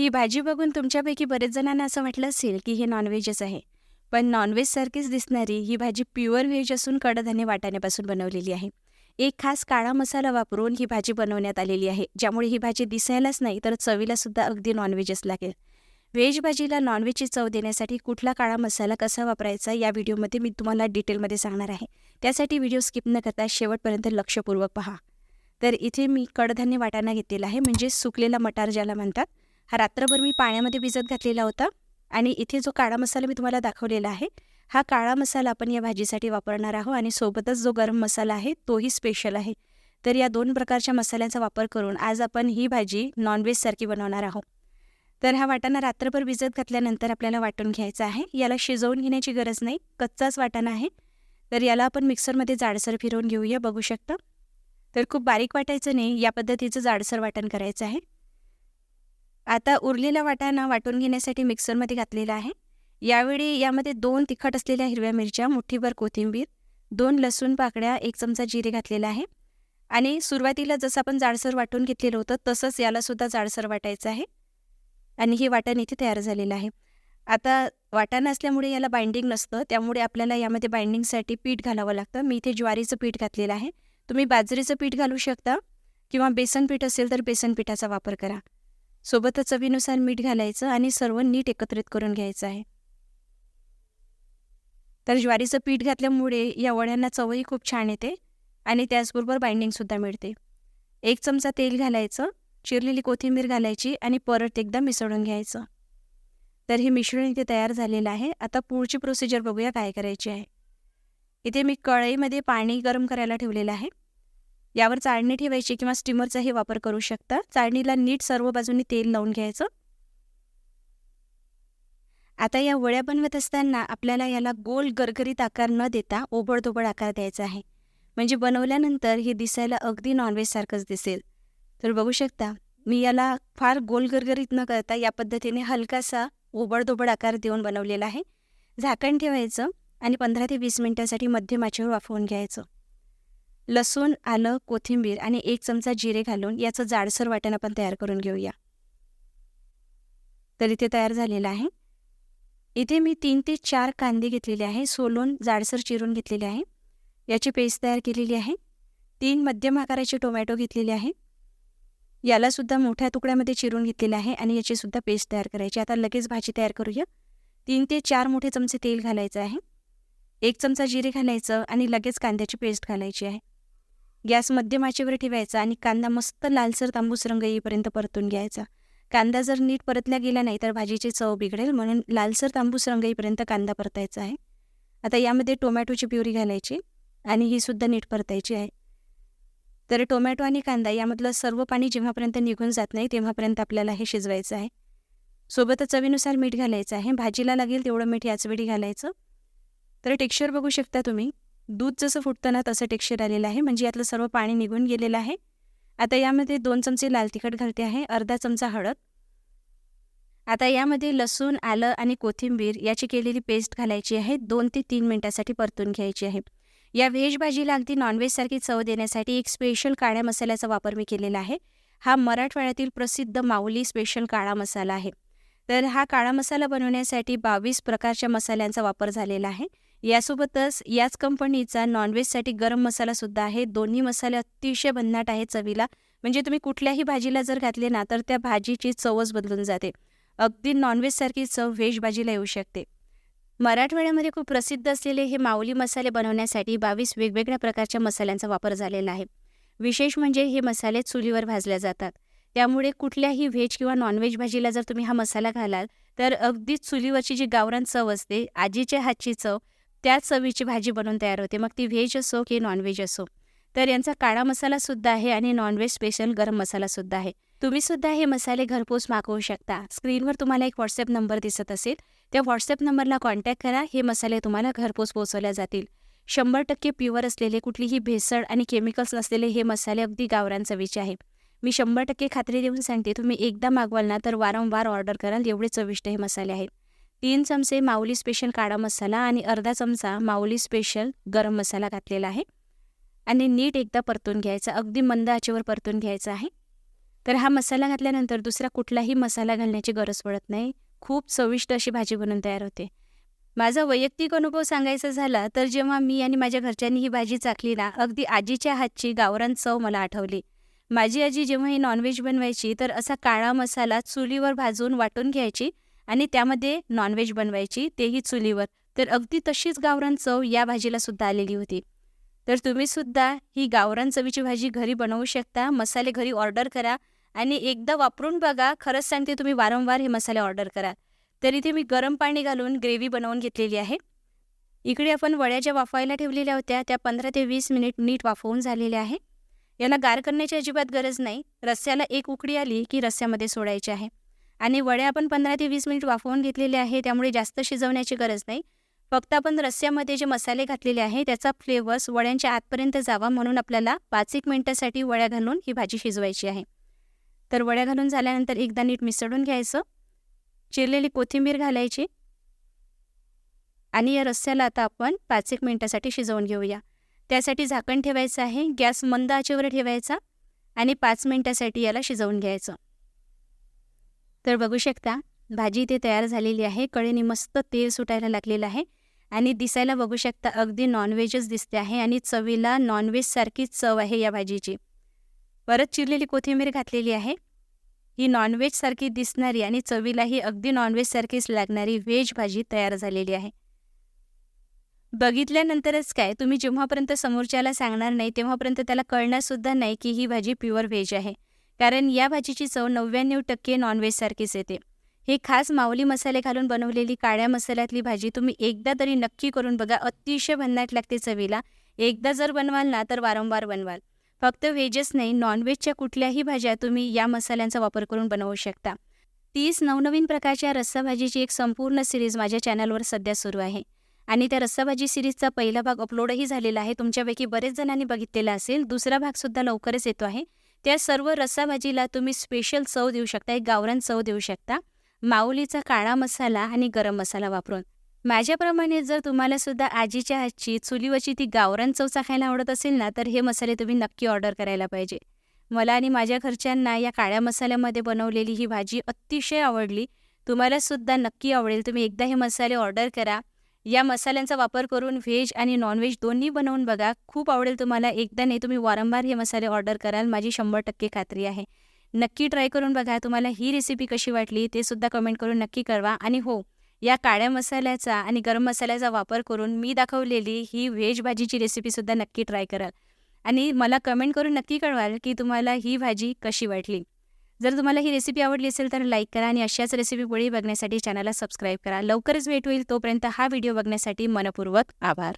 ही भाजी बघून तुमच्यापैकी बरेच जणांना असं वाटलं असेल की हे नॉनव्हेजच आहे. पण नॉनव्हेजसारखीच दिसणारी ही भाजी प्युअर व्हेज असून कडधान्य वाटाण्यापासून बनवलेली आहे. एक खास काळा मसाला वापरून ही भाजी बनवण्यात आलेली आहे. ज्यामुळे ही भाजी दिसायलाच नाही तर चवीला सुद्धा अगदी नॉनव्हेजच लागेल. व्हेज भाजीला नॉनव्हेजची चव देण्यासाठी कुठला काळा मसाला कसा वापरायचा या व्हिडिओमध्ये मी तुम्हाला डिटेलमध्ये सांगणार आहे. त्यासाठी व्हिडिओ स्किप न करता शेवटपर्यंत लक्षपूर्वक पहा. तर इथे मी कडधान्य वाटाणा घेतलेला आहे म्हणजे सुकलेला मटार ज्याला म्हणतात हा रात्रभर मी पाण्यामध्ये भिजत घातलेला होता आणि इथे जो काळा मसाला मी तुम्हाला दाखवलेला आहे हा काळा मसाला आपण या भाजीसाठी वापरणार आहोत आणि सोबतच जो गरम मसाला आहे तोही स्पेशल आहे. तर या दोन प्रकारच्या मसाल्यांचा वापर करून आज आपण ही भाजी नॉनव्हेजसारखी बनवणार आहोत. तर हा वाटाणा रात्रभर भिजत घातल्यानंतर आपल्याला वाटून घ्यायचा आहे. याला शिजवून घेण्याची गरज नाही कच्चाच वाटाणा आहे. तर याला आपण मिक्सरमध्ये जाडसर फिरवून घेऊया बघू शकता. तर खूप बारीक वाटायचं नाही या पद्धतीचं जाडसर वाटण करायचं आहे. आता उरलेला वाटाणा वाटून घेण्यासाठी मिक्सरमध्ये घातलेला आहे. यावेळी यामध्ये दोन तिखट असलेल्या हिरव्या मिरच्या मुठीभर कोथिंबीर दोन लसूण पाकड्या एक चमचा जिरे घातलेला आहे. आणि सुरुवातीला जसं आपण जाडसर वाटून घेतलेलं होतं तसंच यालासुद्धा जाडसर वाटायचं आहे. आणि हे वाटण इथे तयार झालेलं आहे. आता वाटाणा असल्यामुळे याला बाइंडिंग नसतं त्यामुळे आपल्याला यामध्ये बाइंडिंगसाठी पीठ घालावं लागतं. मी इथे ज्वारीचं पीठ घातलेलं आहे. तुम्ही बाजरीचं पीठ घालू शकता किंवा बेसन पीठ असेल तर बेसन पिठाचा वापर करा. सोबतच चवीनुसार मीठ घालायचं आणि सर्व नीट एकत्रित करून घ्यायचं आहे. तर ज्वारीचं पीठ घातल्यामुळे या वड्यांना चवही खूप छान येते आणि त्याचबरोबर बाइंडिंगसुद्धा मिळते. एक चमचा तेल घालायचं चिरलेली कोथिंबीर घालायची आणि परत एकदा मिसळून घ्यायचं. तर हे मिश्रण इथे तयार झालेलं आहे. आता पुढची प्रोसिजर बघूया काय करायची आहे. इथे मी कढईमध्ये पाणी गरम करायला ठेवलेलं आहे. यावर चाळणी ठेवायची किंवा स्टीमरचाही वापर करू शकता. चाळणीला नीट सर्व बाजूनी तेल लावून घ्यायचं. आता या वड्या बनवत असताना आपल्याला याला गोल गरगरीत आकार न देता ओबडधोबड आकार द्यायचा आहे. म्हणजे बनवल्यानंतर हे दिसायला अगदी नॉनव्हेजसारखंच दिसेल. तर बघू शकता मी याला फार गोल गरगरीत न करता या पद्धतीने हलकासा ओबडधोबड आकार देऊन बनवलेला आहे. झाकण ठेवायचं आणि पंधरा ते वीस मिनटासाठी मध्यम आचेवर वाफवून घ्यायचं. लसूण आलं कोथिंबीर आणि एक चमचा जिरे घालून याचं जाडसर वाटण आपण तयार करून घेऊया. तर इथे तयार झालेलं आहे. इथे मी तीन ते चार कांदे घेतलेले आहे. सोलून जाडसर चिरून घेतलेले आहे. याची पेस्ट तयार केलेली आहे. तीन मध्यम आकाराचे टोमॅटो घेतलेले आहे. यालासुद्धा मोठ्या तुकड्यामध्ये चिरून घेतलेले आहे आणि याचीसुद्धा पेस्ट तयार करायची. आता लगेच भाजी तयार करूया. तीन ते चार मोठे चमचे तेल घालायचं आहे. एक चमचा जिरे घालायचं आणि लगेच कांद्याची पेस्ट घालायची आहे. गॅस मध्यम आचेवर ठेवायचा आणि कांदा मस्त लालसर तांबूस रंग येईपर्यंत परतून घ्यायचा. कांदा जर नीट परतल्या गेला नाही तर भाजीची चव बिघडेल म्हणून लालसर तांबूस रंग येईपर्यंत कांदा परतायचा आहे. आता यामध्ये टोमॅटोची प्युरी घालायची आणि ही सुद्धा नीट परतायची आहे. तर टोमॅटो आणि कांदा यामधलं सर्व पाणी जेव्हापर्यंत निघून जात नाही तेव्हापर्यंत आपल्याला हे शिजवायचं आहे. सोबतच चवीनुसार मीठ घालायचं आहे. भाजीला लागेल तेवढं मीठ याचवेळी घालायचं. तर टेक्स्चर बघू शकता तुम्ही. दूध जसं फुटताना तसं टेक्स्चर आलेलं आहे. म्हणजे यातलं सर्व पाणी निघून गेलेलं आहे. आता यामध्ये दोन चमचे लाल तिखट घालते आहे अर्धा चमचा हळद. आता यामध्ये लसूण आलं आणि कोथिंबीर याची केलेली पेस्ट घालायची आहे. दोन ते तीन मिनटासाठी परतून घ्यायची आहे. या व्हेज भाजीला अगदी नॉनव्हेजसारखी चव देण्यासाठी एक स्पेशल काळ्या मसाल्याचा वापर मी केलेला आहे. हा मराठवाड्यातील प्रसिद्ध माऊली स्पेशल काळा मसाला आहे. तर हा काळा मसाला बनवण्यासाठी बावीस प्रकारच्या मसाल्यांचा वापर झालेला आहे. यासोबतच याच कंपनीचा नॉनव्हेजसाठी गरम मसालासुद्धा आहे. दोन्ही मसाले अतिशय भन्नाट आहेत चवीला. म्हणजे तुम्ही कुठल्याही भाजीला जर घातले ना तर त्या भाजीची चवच बदलून जाते. अगदी नॉनव्हेजसारखी चव व्हेज भाजीला येऊ शकते. मराठवाड्यामध्ये खूप प्रसिद्ध असलेले हे माऊली मसाले बनवण्यासाठी बावीस वेगवेगळ्या प्रकारच्या मसाल्यांचा वापर झालेला आहे. विशेष म्हणजे हे मसाले चुलीवर भाजल्या जातात. त्यामुळे कुठल्याही व्हेज किंवा नॉनव्हेज भाजीला जर तुम्ही हा मसाला घालाल तर अगदीच चुलीवरची जी गावरान चव असते आजीच्या हातची चव त्याच चवीची भाजी बनवून तयार होते. मग ती व्हेज असो की नॉनव्हेज असो. तर यांचा काळा मसालासुद्धा आहे आणि नॉनव्हेज स्पेशल गरम मसालासुद्धा आहे. तुम्ही सुद्धा हे मसाले घरपोच मागवू शकता. स्क्रीनवर तुम्हाला एक व्हॉट्सअप नंबर दिसत असेल. त्या व्हॉट्सअप नंबरला कॉन्टॅक्ट करा. हे मसाले तुम्हाला घरपोच पोहोचवल्या जातील. शंभर टक्के प्युअर असलेले कुठलीही भेसळ आणि केमिकल्स नसलेले हे मसाले अगदी गावरान चवीचे आहे. मी शंभर टक्के खात्री देऊन सांगते. तुम्ही एकदा मागवाल ना तर वारंवार ऑर्डर कराल. एवढे चविष्ट हे मसाले आहेत. तीन चमचे माऊली स्पेशल काळा मसाला आणि अर्धा चमचा माऊली स्पेशल गरम मसाला घातलेला आहे. आणि नीट एकदा परतून घ्यायचा अगदी मंद आचेवर परतून घ्यायचा आहे. तर हा मसाला घातल्यानंतर दुसरा कुठलाही मसाला घालण्याची गरज पडत नाही. खूप चविष्ट अशी भाजी बनून तयार होते. माझा वैयक्तिक अनुभव सांगायचा झाला तर जेव्हा मी आणि माझ्या घरच्यांनी ही भाजी चाखली ना अगदी आजीच्या हातची गावरान चव मला आठवली. माझी आजी जेव्हा ही नॉनव्हेज बनवायची तर असा काळा मसाला चुलीवर भाजून वाटून घ्यायची. आणि त्यामध्ये नॉनव्हेज बनवायची तेही चुलीवर. तर अगदी तशीच गावरान चव या भाजीला सुद्धा आलेली होती. तर तुम्ही सुद्धा ही गावरान चवीची भाजी घरी बनवू शकता. मसाले घरी ऑर्डर करा आणि एकदा वापरून बघा. खरंच सांगते तुम्ही वारंवार हे मसाले ऑर्डर करा. तर इथे मी गरम पाणी घालून ग्रेव्ही बनवून घेतलेली आहे. इकडे आपण वड्या ज्या वाफवायला ठेवलेल्या होत्या. त्या पंधरा ते वीस मिनिट नीट वाफवून झालेल्या आहे. यांना गार करण्याची अजिबात गरज नाही. रस्स्याला एक उकडी आली की रस्स्यामध्ये सोडायची आहे. आणि वड्या आपण पंधरा ते वीस मिनिट वाफवून घेतलेले आहे त्यामुळे जास्त शिजवण्याची गरज नाही. फक्त आपण रस्स्यामध्ये जे मसाले घातलेले आहे त्याचा फ्लेवर्स वड्यांच्या आतपर्यंत जावा म्हणून आपल्याला पाच एक मिनटासाठी वड्या घालून ही भाजी शिजवायची आहे. तर वड्या घालून झाल्यानंतर एकदा नीट मिसळून घ्यायचं. चिरलेली कोथिंबीर घालायची. आणि या रस्स्याला आता आपण पाच एक मिनटासाठी शिजवून घेऊया. त्यासाठी झाकण ठेवायचं आहे गॅस मंद आचेवर ठेवायचा आणि पाच मिनटासाठी याला शिजवून घ्यायचं. तर बघू शकता भाजी इथे तयार झालेली आहे. कळेने मस्त तेल सुटायला लागलेलं आहे. आणि दिसायला बघू शकता अगदी नॉनव्हेजच दिसते आहे आणि चवीला नॉनव्हेजसारखीच चव आहे या भाजीची. परत चिरलेली कोथिंबीर घातलेली आहे. ही नॉनव्हेजसारखी दिसणारी आणि चवीलाही अगदी नॉनव्हेजसारखीच लागणारी व्हेज भाजी तयार झालेली आहे. बघितल्यानंतरच काय तुम्ही जेव्हापर्यंत समोरच्याला सांगणार नाही तेव्हापर्यंत त्याला कळणारसुद्धा नाही की ही भाजी प्युअर व्हेज आहे. कारण या भाजीची चव नव्याण्णव टक्के नॉनव्हेजसारखीच येते. हे खास माऊली मसाले घालून बनवलेली काळ्या मसाल्यातली भाजी तुम्ही एकदा तरी नक्की करून बघा अतिशय भन्नाट लागते चवीला. एकदा जर बनवाल ना तर वारंवार बनवाल. फक्त व्हेजच नाही नॉनव्हेजच्या कुठल्याही भाज्या तुम्ही या मसाल्यांचा वापर करून बनवू शकता. तीस नवनवीन प्रकारच्या रस्साभाजीची एक संपूर्ण सिरीज माझ्या चॅनलवर सध्या सुरू आहे. आणि त्या रस्साभाजी सिरीजचा पहिला भाग अपलोडही झालेला आहे. तुमच्यापैकी बरेच जणांनी बघितलेला असेल. दुसरा भागसुद्धा लवकरच येतो आहे. त्या सर्व रस्साभाजीला तुम्ही स्पेशल चव देऊ शकता एक गावरान चव देऊ शकता. माऊलीचा काळा मसाला आणि गरम मसाला वापरून. माझ्याप्रमाणे जर तुम्हाला सुद्धा आजीच्या हातची चुलीवरची ती गावरान चव चाखायला आवडत असेल ना तर हे मसाले तुम्ही नक्की ऑर्डर करायला पाहिजे. मला आणि माझ्या घरच्यांना या काळ्या मसाल्यामध्ये बनवलेली ही भाजी अतिशय आवडली. तुम्हाला सुद्धा नक्की आवडेल. तुम्ही एकदा हे मसाले ऑर्डर करा. या मसाल्यांचा वापर करून व्हेज आणि नॉनव्हेज दोन्ही बनवून बघा. खूप आवडेल तुम्हाला. एकदा नाही तुम्ही वारंवार हे मसाले ऑर्डर कराल. माझी शंभर टक्के खात्री आहे. नक्की ट्राय करून बघा. तुम्हाला ही रेसिपी कशी वाटली ते सुद्धा कमेंट करून नक्की कळवा. आणि हो या काळ्या मसाल्याचा आणि गरम मसाल्याचा वापर करून मी दाखवलेली ही व्हेज भाजीची रेसिपीसुद्धा नक्की ट्राय कराल. आणि मला कमेंट करून नक्की कळवाल की तुम्हाला ही भाजी कशी वाटली. जर तुम्हाला ही रेसिपी आवडली असेल तर लाईक करा आणि अशाच रेसिपी पुढे बघण्यासाठी चॅनलला सबस्क्राईब करा. लवकरच भेट होईल. तोपर्यंत हा व्हिडिओ बघण्यासाठी मनपूर्वक आभार.